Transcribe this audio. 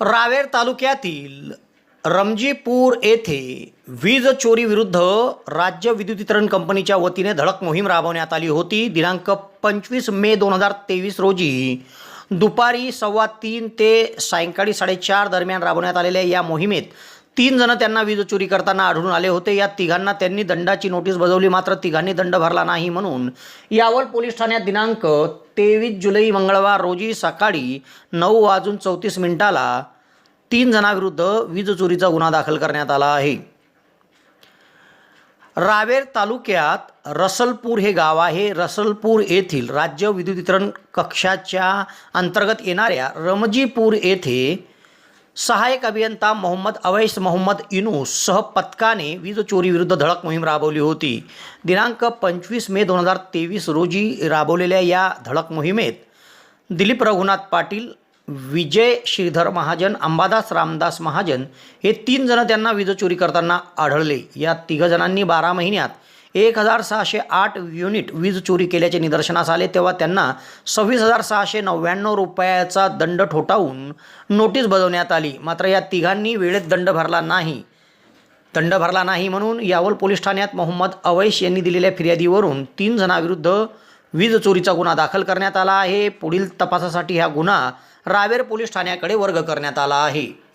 रावेर तालुक्यातील रमजीपूर येथे वीज चोरी विरुद्ध राज्य विद्युत वितरण कंपनीच्या वतीने धडक मोहीम राबवण्यात आली होती. दिनांक पंचवीस मे दोन हजार तेवीस रोजी दुपारी सव्वा तीन ते सायंकाळी साडेचार दरम्यान राबवण्यात आलेल्या या मोहिमेत तीन जण त्यांना वीज चोरी करताना आढळून आले होते. या तिघांना त्यांनी दंडाची नोटीस बजावली. मात्र तिघांनी दंड भरला नाही म्हणून यावल पोलीस ठाण्यात दिनांक तेवीस जुलै मंगळवार रोजी सकाळी नऊ वाजून चौतीस मिनिटाला तीन जणांविरुद्ध वीज चोरीचा गुन्हा दाखल करण्यात आला आहे. रावेर तालुक्यात रसलपूर हे गाव आहे. रसलपूर येथील राज्य विद्युत वितरण कक्षाच्या अंतर्गत येणाऱ्या रमजीपूर येथे सहाय्यक अभियंता मोहम्मद अवैस मोहम्मद इनूस सह पथकाने वीज चोरीविरुद्ध धडक मोहीम राबवली होती. दिनांक पंचवीस मे दोन हजार तेवीस रोजी राबवलेल्या या धडक मोहिमेत दिलीप रघुनाथ पाटील विजय श्रीधर महाजन अंबादास रामदास महाजन हे तीन जण त्यांना वीज चोरी करताना आढळले. या तिघजणांनी बारा महिन्यात एक हजार सहाशे आठ युनिट वीज चोरी केल्याचे निदर्शनास आले तेव्हा त्यांना सव्वीस हजार सहाशे नव्याण्णव रुपयाचा दंड ठोठावून नोटीस बजावण्यात आली. मात्र या तिघांनी वेळेत दंड भरला नाही. दंड भरला नाही म्हणून यावल पोलीस ठाण्यात मोहम्मद अवैश यांनी दिलेल्या फिर्यादीवरून तीन जणांविरुद्ध वीज चोरीचा गुन्हा दाखल करण्यात आला आहे. पुढील तपासासाठी हा गुन्हा रावेर पोलीस ठाण्याकडे वर्ग करण्यात आला आहे.